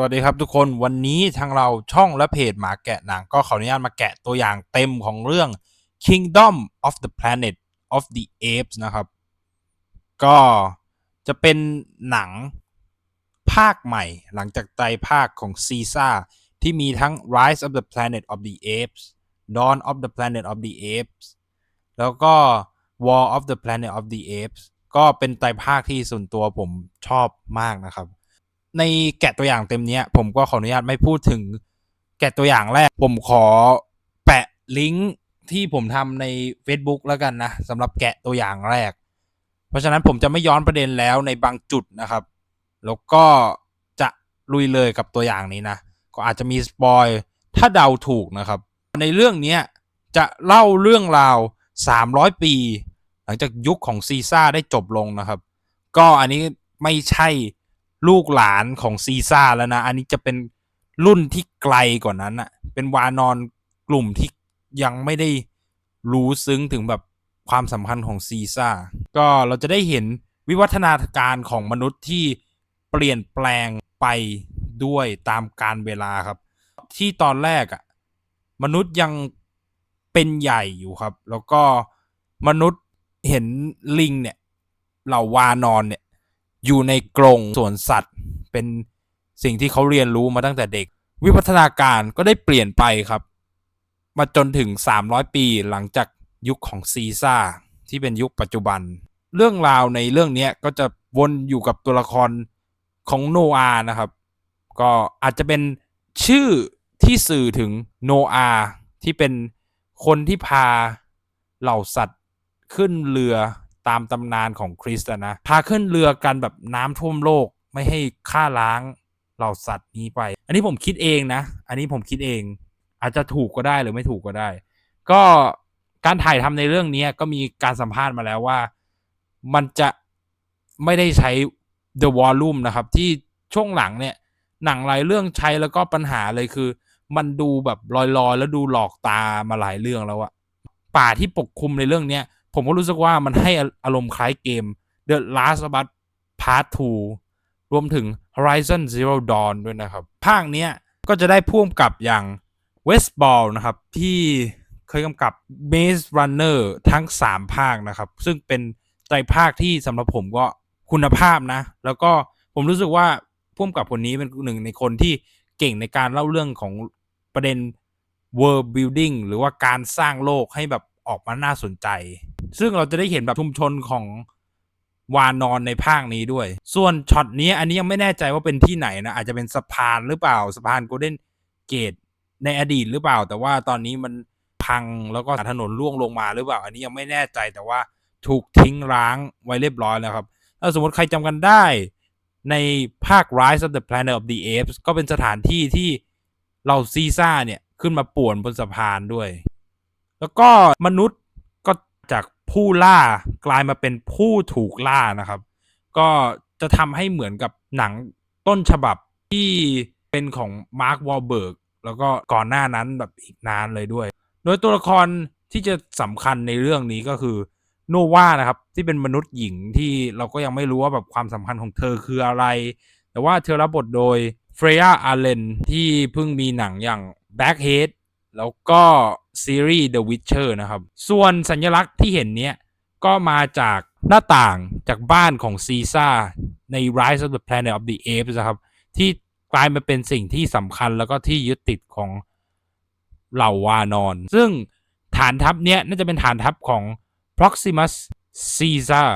วัสดีครับทุกคนวันนี้ทางเราช่องและเพจหมาแกะหนัง ก็ขออนุญาตมาแกะตัวอย่างเต็มของเรื่อง Kingdom of the Planet of the Apes นะครับ ก็จะเป็นหนังภาคใหม่ หลังจากไตรภาคของซีซ่าที่มีทั้ง Rise of the Planet of the Apes Dawn of the Planet of the Apes แล้วก็ War of the Planet of the Apes ก็เป็นไตรภาคที่ส่วนตัวผมชอบมากนะครับ ในแกะตัวอย่างเต็มเนี้ย ผมก็ขออนุญาตไม่พูดถึงแกะตัวอย่างแรก ผมขอแปะลิงก์ที่ผมทำใน Facebook แล้วกันนะสำหรับแกะตัวอย่างแรก เพราะฉะนั้นผมจะไม่ย้อนประเด็นแล้วในบางจุดนะครับ แล้วก็จะลุยเลยกับตัวอย่างนี้นะ ก็อาจจะมีสปอยถ้าเดาถูกนะครับ ในเรื่องนี้จะเล่าเรื่องราว 300 ปี หลังจากยุคของซีซ่าได้จบลงนะครับ ก็อันนี้ไม่ใช่ ลูกหลานของซีซ่าแล้วนะ อันนี้จะเป็นรุ่นที่ไกลกว่านั้นอะเป็นวานอนกลุ่มที่ยังไม่ได้รู้ซึ้งถึงแบบความสำคัญของซีซ่าก็เราจะได้เห็นวิวัฒนาการของมนุษย์ที่เปลี่ยนแปลงไปด้วยตามการเวลาครับ ที่ตอนแรกอะมนุษย์ยังเป็นใหญ่อยู่ครับ แล้วก็มนุษย์เห็นลิงเนี่ยเหล่าวานอนเนี่ย อยู่ในกรงสวนสัตว์ เป็นสิ่งที่เขาเรียนรู้มาตั้งแต่เด็ก วิวัฒนาการก็ได้เปลี่ยนไปครับ มาจนถึง 300 ปีหลังจากยุคของซีซ่าที่เป็นยุคปัจจุบัน เรื่องราวในเรื่องนี้ก็จะวนอยู่กับตัวละครของโนอาห์นะครับ ก็อาจจะเป็นชื่อที่สื่อถึงโนอาห์ที่เป็นคนที่พาเหล่าสัตว์ขึ้นเรือ ตามตำนานของคริสต์นะพาขึ้นเรือกันแบบน้ำท่วมโลกไม่ให้ฆ่าล้างเหล่าสัตว์นี้ไป อันนี้ผมคิดเองนะ อันนี้ผมคิดเอง อาจจะถูกก็ได้หรือไม่ถูกก็ได้ ก็การถ่ายทำในเรื่องนี้ก็มีการสัมภาษณ์มาแล้วว่า มันจะไม่ได้ใช้ The Volume นะครับ ที่ช่วงหลังเนี่ย หนังหลายเรื่องใช้แล้วก็ปัญหาเลยคือ มันดูแบบลอยๆ แล้วดูหลอกตามาหลายเรื่องแล้วอะป่าที่ปกคลุมในเรื่องเนี้ย ผมก็รู้สึกว่ามันให้อารมณ์คล้ายเกม The Last of Us Part 2 รวมถึง Horizon Zero Dawn ด้วยนะครับ ภาคเนี้ยก็จะได้พ่วงกับอย่าง Westball นะครับ ที่เคยกำกับ Maze Runner ทั้ง 3 ภาคนะครับ ซึ่งเป็นไตรภาคที่สำหรับผมก็คุณภาพนะ แล้วก็ผมรู้สึกว่าพ่วงกับคนนี้เป็นหนึ่งในคนที่เก่งในการเล่าเรื่องของประเด็น world building หรือว่าการสร้างโลกให้แบบ ออกมาน่าสนใจ ซึ่งเราจะได้เห็นแบบชุมชนของวานอนในภาคนี้ด้วย ส่วนช็อตนี้อันนี้ยังไม่แน่ใจว่าเป็นที่ไหนนะ อาจจะเป็นสะพานหรือเปล่าสะพานโกลเด้นเกตในอดีตหรือเปล่า แต่ว่าตอนนี้มันพังแล้วก็ถนนล่วงลงมาหรือเปล่า อันนี้ยังไม่แน่ใจแต่ว่าถูกทิ้งร้างไว้เรียบร้อยแล้วครับ ถ้าสมมติใครจำกันได้ในภาค Rise of the Planet of the Apes ก็เป็นสถานที่ที่เราซีซ่าเนี่ย ขึ้นมาป่วนบนสะพานด้วย แล้วก็มนุษย์ก็จากผู้ล่ากลายมาเป็นผู้ถูกล่านะครับ ก็จะทำให้เหมือนกับหนังต้นฉบับที่เป็นของมาร์ควอลเบิร์กแล้วก็ก่อนหน้านั้นแบบอีกนานเลยด้วย โดยตัวละครที่จะสำคัญในเรื่องนี้ก็คือโนวานะครับ ที่เป็นมนุษย์หญิงที่เราก็ยังไม่รู้ว่าแบบความสำคัญของเธอคืออะไร แต่ว่าเธอรับบทโดยเฟรยาอาร์เลนที่เพิ่งมีหนังอย่าง Blackhead แล้วก็ซีรีส์ The Witcher นะครับ ส่วนสัญลักษณ์ที่เห็นเนี้ยก็มาจากหน้าต่างจากบ้านของซีซ่าใน Rise of the Planet of the Apes นะครับ ที่กลายมาเป็นสิ่งที่สำคัญแล้วก็ที่ยึดติดของเหล่าวานอน ซึ่งฐานทัพเนี้ยน่าจะเป็นฐานทัพของ Proximus Caesar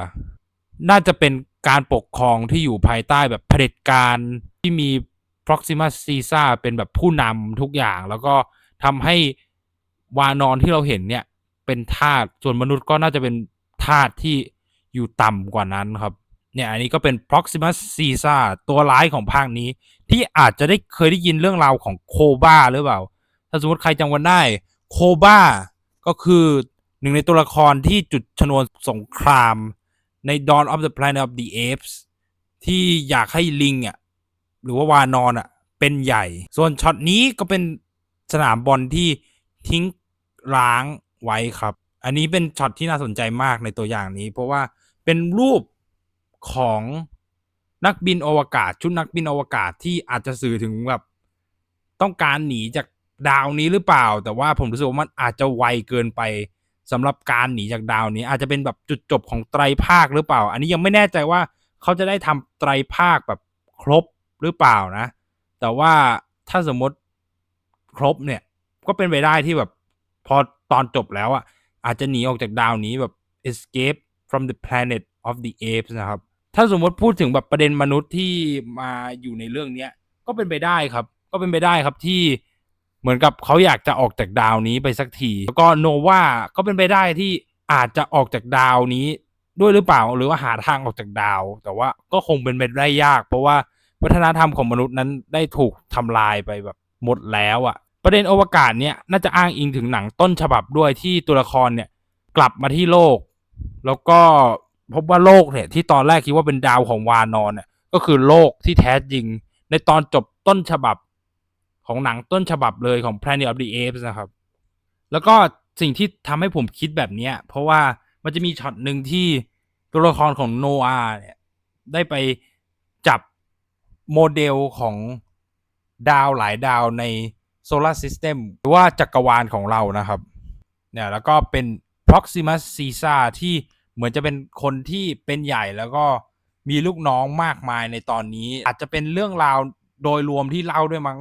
น่าจะเป็นการปกครองที่อยู่ภายใต้แบบเผด็จการที่มี Proximus Caesar เป็นแบบผู้นำทุกอย่างแล้วก็ ทำให้วานอนที่เราเห็นเนี่ยเป็นทาสส่วนมนุษย์ก็น่าจะเป็นทาสที่อยู่ต่ำกว่านั้นครับ เนี่ยอันนี้ก็เป็น Proximus Caesar ตัวร้ายของภาคนี้ ที่อาจจะได้เคยได้ยินเรื่องราวของโคบ้าหรือเปล่า ถ้าสมมติใครจำกันได้โคบ้าก็คือหนึ่งในตัวละครที่จุดชนวนสงครามใน Dawn of the Planet of the Apes ที่อยากให้ลิงอะหรือว่าวานอนอะเป็นใหญ่ ส่วนช็อตนี้ก็เป็น สนามบอลที่ทิ้งร้างไว้ครับ อันนี้เป็นช็อตที่น่าสนใจมากในตัวอย่างนี้ เพราะว่าเป็นรูปของนักบินอวกาศ ชุดนักบินอวกาศที่อาจจะสื่อถึงแบบต้องการหนีจากดาวนี้หรือเปล่า แต่ว่าผมรู้สึกว่ามันอาจจะไวเกินไปสำหรับการหนีจากดาวนี้ อาจจะเป็นแบบจุดจบของไตรภาคหรือเปล่า อันนี้ยังไม่แน่ใจว่าเขาจะได้ทำไตรภาคแบบครบหรือเปล่านะ แต่ว่าถ้าสมมติ ครบเนี่ย ก็เป็นไปได้ที่แบบ พอตอนจบแล้วอะอาจจะหนีออกจากดาวนี้แบบ escape from the planet of the apes นะครับ ถ้าสมมติพูดถึงแบบประเด็นมนุษย์ที่มาอยู่ในเรื่องเนี้ย ก็เป็นไปได้ครับ ก็เป็นไปได้ครับที่เหมือนกับเขาอยากจะออกจากดาวนี้ไปสักที แล้วก็โนวาก็เป็นไปได้ที่อาจจะออกจากดาวนี้ด้วยหรือเปล่า หรือว่าหาทางออกจากดาว แต่ว่าก็คงเป็นไปได้ยาก เพราะว่าวัฒนธรรมของมนุษย์นั้นได้ถูกทำลายไปแบบหมดแล้วอะ ประเด็นอวกาศเนี่ยน่าจะอ้างอิงถึงหนังต้นฉบับด้วยที่ตัวละครเนี่ยกลับมาที่โลก แล้วก็พบว่าโลกเนี่ยที่ตอนแรกคิดว่าเป็นดาวของวานอนเนี่ยก็คือโลกที่แท้จริง ในตอนจบต้นฉบับของหนังต้นฉบับเลยของ Planet of the Apes นะครับ แล้วก็สิ่งที่ทำให้ผมคิดแบบนี้เพราะว่ามันจะมีช็อตหนึ่งที่ตัวละครของโนอาเนี่ยได้ไปจับโมเดลของดาวหลายดาวใน โซลาร์ซิสเต็มหรือว่าจักรวาลของเรานะครับเนี่ยแล้วก็เป็น Proximus Caesar ที่เหมือนจะเป็นคนที่เป็นใหญ่แล้วก็มีลูกน้องมากมายในตอนนี้ อาจจะเป็นเรื่องราวโดยรวมที่เล่าด้วยมั้ง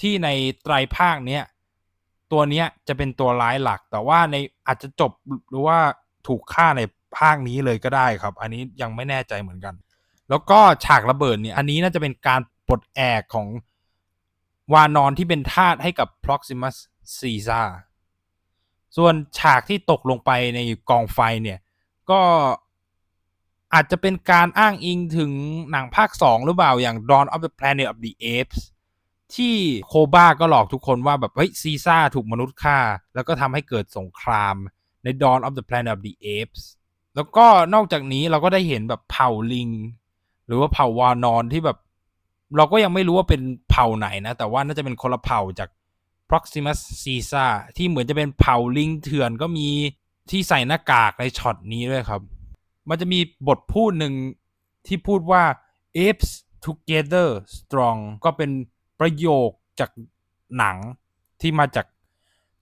ที่ในไตรภาคเนี้ยตัวเนี้ยจะเป็นตัวร้ายหลัก แต่ว่าในอาจจะจบหรือว่าถูกฆ่าในภาคนี้เลยก็ได้ครับ อันนี้ยังไม่แน่ใจเหมือนกัน แล้วก็ฉากระเบิดเนี่ยอันนี้น่าจะเป็นการปลดแอกของ วานอนที่เป็นทาสให้กับ Proximus Caesar ส่วนฉากที่ตกลงไปในกองไฟเนี่ย ก็อาจจะเป็นการอ้างอิงถึงหนังภาค 2 หรือเปล่า อย่าง Dawn of the Planet of the Apes ที่โคบ้าก็หลอกทุกคนว่าแบบ เฮ้ยซีซ่าถูกมนุษย์ฆ่า แล้วก็ทำให้เกิดสงครามใน Dawn of the Planet of the Apes แล้วก็นอกจากนี้เราก็ได้เห็นแบบเผ่าลิง หรือว่าเผ่าวานอนที่แบบ เราก็ยังไม่รู้ว่าเป็นเผ่าไหนนะ แต่ว่าน่าจะเป็นคนละเผ่าจาก Proximus Caesar ที่เหมือนจะเป็นเผ่าลิงเถื่อนก็มีที่ใส่หน้ากากในช็อตนี้ด้วยครับ มันจะมีบทพูดหนึ่งที่พูดว่า apes together strong ก็เป็นประโยคจากหนังที่มาจาก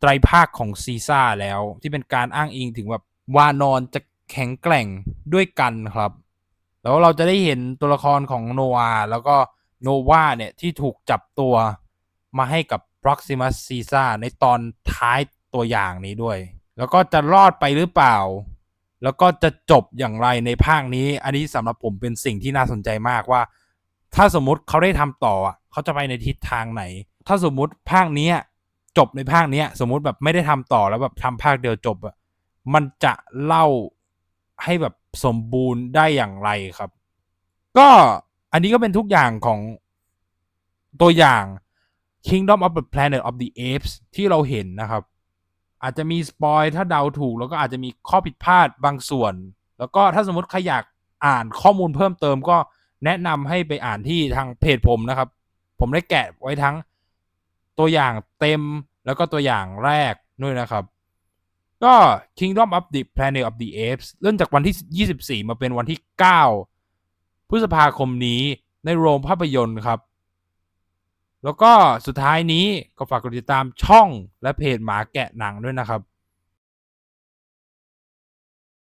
ไตรภาคของซีซ่าแล้ว ที่เป็นการอ้างอิงถึงแบบวานอนจะแข็งแกร่งด้วยกันครับ แล้วเราจะได้เห็นตัวละครของโนอาแล้วก็ โนวาเนี่ย ที่ถูกจับตัวมาให้กับ Proximus Caesar ในตอนท้ายตัวอย่างนี้ด้วย แล้วก็จะรอดไปหรือเปล่า แล้วก็จะจบอย่างไรในภาคนี้ อันนี้สำหรับผมเป็นสิ่งที่น่าสนใจมากว่า ถ้าสมมติเขาได้ทำต่อเขาจะไปในทิศทางไหน ถ้าสมมติภาคนี้จบในภาคนี้สมมติแบบไม่ได้ทำต่อแล้วแบบทำภาคเดียวจบอะมันจะเล่าให้แบบสมบูรณ์ได้อย่างไรครับ ก็ อันนี้ก็เป็นทุกอย่างของตัวอย่าง Kingdom of the Planet of the Apes ที่เราเห็นนะครับ อาจจะมีสปอยถ้าเดาถูก แล้วก็อาจจะมีข้อผิดพลาดบางส่วน แล้วก็ถ้าสมมติใครอยากอ่านข้อมูลเพิ่มเติมก็แนะนำให้ไปอ่านที่ทางเพจผมนะครับ ผมได้แกะไว้ทั้งตัวอย่างเต็มแล้วก็ตัวอย่างแรกด้วยนะครับ ก็ Kingdom of the Planet of the Apes เริ่มจากวันที่ 24 มาเป็นวันที่ 9 พฤษภาคมนี้ในโรงภาพยนตร์ครับ แล้วก็สุดท้ายนี้ก็ฝากกดติดตามช่องและเพจหมาแกะหนังด้วยนะครับ